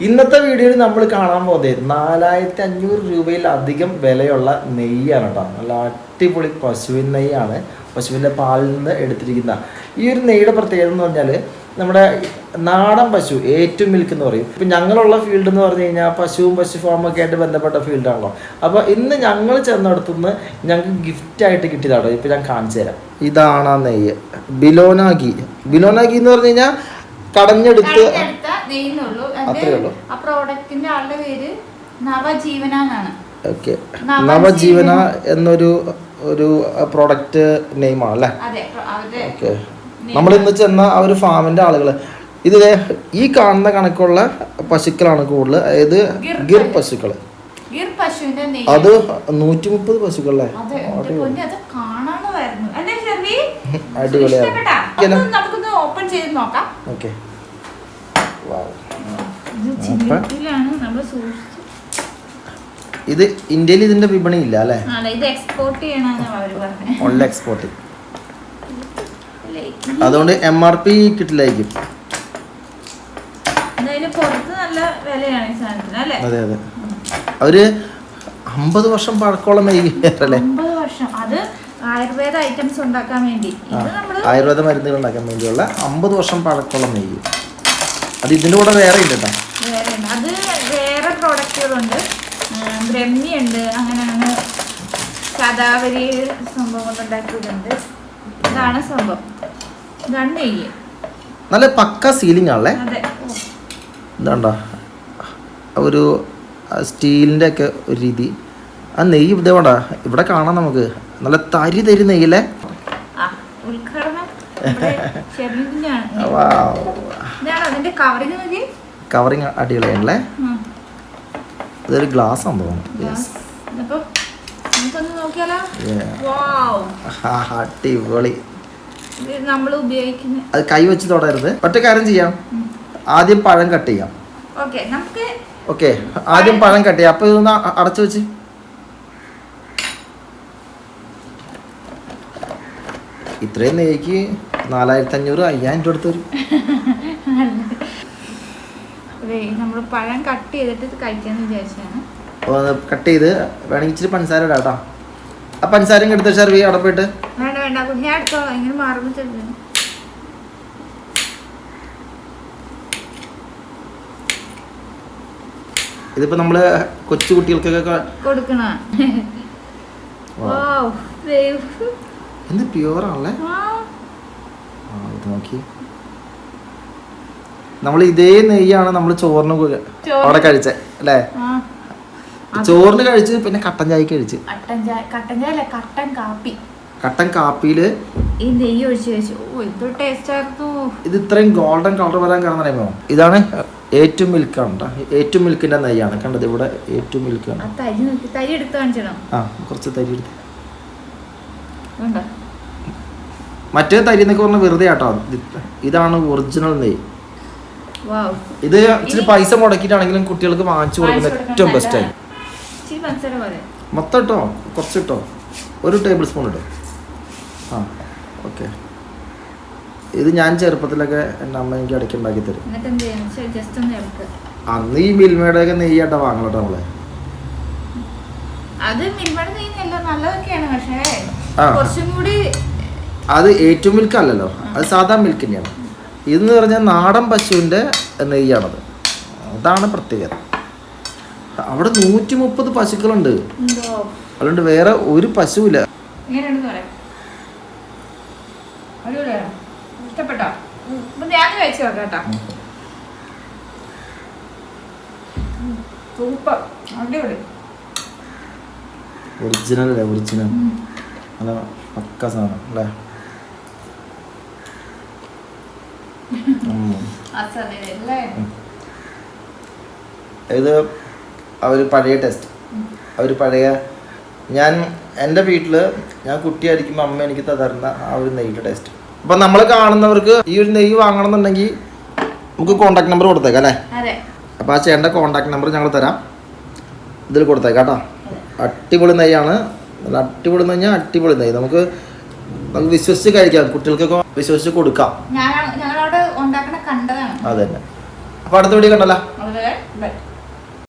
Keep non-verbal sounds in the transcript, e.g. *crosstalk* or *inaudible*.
ഇന്നത്തെ വീഡിയോയിൽ നമ്മൾ കാണാൻ പോകുന്നത് നാലായിരത്തി അഞ്ഞൂറ് രൂപയിലധികം വിലയുള്ള നെയ്യാണ് കേട്ടോ. നല്ല അടിപൊളി പശുവിൻ നെയ്യാണ്. പശുവിന്റെ പാലിൽ നിന്ന് എടുത്തിരിക്കുന്ന. ഈ ഒരു നെയ്യുടെ പ്രത്യേകത എന്ന് പറഞ്ഞാൽ നമ്മുടെ നാടൻ പശു ഏറ്റവും മിൽക്ക് എന്ന് പറയും. ഇപ്പം ഞങ്ങളുള്ള ഫീൽഡ് എന്ന് പറഞ്ഞു കഴിഞ്ഞാൽ പശുവും പശു ഫാമൊക്കെ ആയിട്ട് ബന്ധപ്പെട്ട ഫീൽഡാണല്ലോ അപ്പോൾ ഇന്ന് ഞങ്ങൾ ചെന്നിടത്തുനിന്ന് ഞങ്ങൾക്ക് ഗിഫ്റ്റായിട്ട് കിട്ടിയതാണോ. ഇപ്പം ഞാൻ കാണിച്ചു തരാം. ഇതാണ് നെയ്യ്. ബിലോനാഗി. ബിലോനാഗി എന്ന് പറഞ്ഞു കഴിഞ്ഞാൽ കടഞ്ഞെടുത്ത നെയ്യുന്നുള്ളൂ അത്രേ ഉള്ളൂ. ആ പ്രോഡക്റ്റിന്റെ ആളുടെ പേര് നവജീവന എന്നാണ്. ഓക്കെ. നവജീവന. നവജീവന എന്നൊരു ഒരു പ്രോഡക്റ്റ് നെയിമാണ് അല്ലേ? അതെ പ്ര- അവരുടെ ഓക്കെ. നമ്മൾ ഇന്ന് ചെന്ന ആ ഒരു ഫാമിന്റെ ആളുകൾ ഇതിൽ ഈ കാണുന്ന കണക്കുള്ള പശുക്കളാണ് കൂടുതൽ അതായത് ഗിർ പശുക്കൾ അത് നൂറ്റി മുപ്പത് പശുക്കളല്ലേ ഷെർവി? അടിപൊളിയാണ്. ഓപ്പൺ ചെയ്ത് നോക്കാം. ഓക്കെ. ഇത് ഇന്ത്യയിൽ ഇതിന്റെ വിപണി ഇല്ല അല്ലേ? ഉള്ള എക്സ്പോർട്ട് അതുകൊണ്ട് എം ആർ പി കിട്ടില്ലായിരിക്കും. നല്ല വിലയാണ് ഈ സാധനത്തിന് അല്ലേ? അതെ അതെ. അവർ അമ്പത് വർഷം പഴക്കമുള്ള അത് ആയുർവേദ ഐറ്റംസ് ഉണ്ടാക്കാൻ വേണ്ടി. ആയുർവേദ മരുന്നുകൾ ഉണ്ടാക്കാൻ വേണ്ടിയുള്ള അമ്പത് വർഷം പഴക്കമുള്ള നെയ്യ് അത് ഇതിന്റെ കൂടെ വേറെ ഉണ്ട് കേട്ടോ. അത് വേറെ പ്രോഡക്റ്റുകളുണ്ട് ബ്രഹ്മിയുണ്ട്. ഉണ്ട് അങ്ങനെയാണ് ശതാവരി സംഭവം ഉണ്ടാക്കിയിട്ടുണ്ട് ഇതാണ് സംഭവം. ഇതാണ് നെയ്യ്. നല്ല പക്ക സീലിംഗ് ആണല്ലേ? അതെ. ഇതാണ്ടോ? ഒരു സ്റ്റീലിന്റെ ഒക്കെ ഒരു രീതി. ആ നെയ്യ് ഇവിടെ വേണ്ട. ഇവിടെ കാണാം നമുക്ക്. നല്ല തരി തരി നെയ്യല്ലേ ഉദ്ഘാടനം *laughs* കവറിങ് അടിപൊളിയാണല്ലേ. ഇതൊരു ഗ്ലാസ് ആണെന്ന് തോന്നുന്നു. അടിപൊളി. അത് കൈ വെച്ച് തൊടരുത്. ഒറ്റ കാര്യം ചെയ്യാം. ആദ്യം പഴം കട്ട് ചെയ്യാം. ഓക്കെ ആദ്യം പഴം കട്ട് ചെയ്യാം. അപ്പൊ ഇതൊന്ന് അടച്ചു വെച്ച്. ഇത്രയും നെയ്ക്ക് നാലായിരത്തി അഞ്ഞൂറ് അയ്യായിരം രൂപ അടുത്ത് വരും *laughs* നമ്മൾ പഴം കട്ട് ചെയ്തിട്ട് കഴിക്കാന്ന് വിചാരിച്ചാണ് അപ്പോൾ കട്ട് ചെയ്ത് വേണമെങ്കിൽ ഇച്ചിരി പഞ്ചസാര ഇടാം കേട്ടോ. ആ പഞ്ചസാരയും എടുത്ത സർവീ അവിടെ പോയിട്ട്? വേണ്ട വേണ്ട കുഞ്ഞാ എടുത്തോളാം. ഇങ്ങനെ മാറുമ്പോൾ ഇതിപ്പോ നമ്മൾ കൊച്ചു കുട്ടികൾക്കൊക്കെ കൊടുക്കണ? എന്ത് പ്യുവറാണല്ലേ ആ, ആ ഇത് നോക്കി. നമ്മൾ ഇതേ നെയ്യാണ് നമ്മൾ ചോറിന്. അവിടെ കഴിച്ചേ അല്ലേ? ചോറിന് കഴിച്ച് പിന്നെ കട്ടൻ ചായ കഴിച്ച്. കട്ടൻ ചായ കട്ടൻ കാപ്പി. കട്ടൻ കാപ്പിയിൽ ഈ നെയ്യ് ഒഴിച്ച് കഴിച്ചു. ഓ എന്തൊരു ടേസ്റ്റ് ആയിരുന്നു. ഇത് ഇത്രയും ഗോൾഡൻ കളർ വരാൻ കാരണം അറിയുമോ? ഇതാണ് ഏറ്റവും മിൽക്ക് ആണ്. ഏറ്റവും മിൽക്കിന്റെ നെയ്യാണ്. കണ്ടത് ഇവിടെ ഏറ്റവും മിൽക്ക് ആണ്. തരി എടുത്ത് കാണിച്ചോ ആ കുറച്ച് തരി എടുത്ത്. മറ്റേ തരി എന്നൊക്കെ പറഞ്ഞാൽ വെറുതെ ആട്ടോ ഇതാണ് ഒറിജിനൽ നെയ്യ്. ഇത് ഇച്ചിരി പൈസ മുടക്കിയിട്ടാണെങ്കിലും കുട്ടികൾക്ക് വാങ്ങിച്ചു കൊടുക്കുന്ന ഏറ്റവും ബെസ്റ്റ് ആയി മൊത്തം ഇട്ടോ? കുറച്ച് ഇട്ടോ ഒരു ടേബിൾ സ്പൂൺ ഇട്ടോ? ആ ഓക്കെ ഇത് ഞാൻ ചെറുപ്പത്തിലൊക്കെ എന്റെ അമ്മ എനിക്ക് ഇടയ്ക്ക് ഉണ്ടാക്കി തരും. അന്ന് ഈ മിൽമയുടെ ഒക്കെ നെയ്യാട്ടോ വാങ്ങണട്ടോ നമ്മളെ അത് ഏറ്റവും മിൽക്ക് അല്ലല്ലോ. അത് സാധാ മിൽക്ക് തന്നെയാണ്. ഇതെന്ന് പറഞ്ഞാൽ നാടൻ പശുവിന്റെ നെയ്യാണത്. അതാണ് പ്രത്യേകത. അവിടെ നൂറ്റി മുപ്പത് പശുക്കളുണ്ട് അതുകൊണ്ട് വേറെ ഒരു പശുവില്ല. എങ്ങനെയാണെന്ന് പറയാം. അടിപൊളിയാണോ ഇഷ്ടപ്പെട്ടോ? അപ്പൊ ഞാൻ കഴിച്ചു നോക്കാം കേട്ടോ. സൂപ്പർ. അടിപൊളി. ഒറിജിനൽ അല്ലേ? ഒറിജിനൽ അല്ല പക്ക സാധനം അല്ലേ ഉം. അല്ലേ ഇത് അവർ പഴയ ടെസ്റ്റ് അവർ പഴയ ഞാൻ എന്റെ വീട്ടിൽ ഞാൻ കുട്ടിയായിരിക്കുമ്പോൾ അമ്മ എനിക്ക് തരുന്ന ആ ഒരു നെയ്യുടെ ടെസ്റ്റ് അപ്പം നമ്മൾ കാണുന്നവർക്ക് ഈ ഒരു നെയ്യ് വാങ്ങണം എന്നുണ്ടെങ്കിൽ നമുക്ക് കോണ്ടാക്ട് നമ്പർ കൊടുത്തേക്കാം അല്ലേ? അതെ. അപ്പോൾ ആ ചേട്ടന്റെ കോണ്ടാക്ട് നമ്പർ ഞങ്ങൾ തരാം. ഇതിൽ കൊടുത്തേക്കാം കേട്ടോ. അടിപൊളി നെയ്യാണ്. അടിപൊളി എന്ന് പറഞ്ഞാൽ അടിപൊളി നെയ്യ്. നമുക്ക് നമുക്ക് വിശ്വസിച്ച് കഴിക്കാം. കുട്ടികൾക്കൊക്കെ വിശ്വസിച്ച് കൊടുക്കാം. ഞാൻ ഞങ്ങളവിടെ ഉണ്ടാക്കണ കണ്ടതാണ് അത് തന്നെ അപ്പോൾ അടുത്ത വീഡിയോ കണ്ടല്ലോ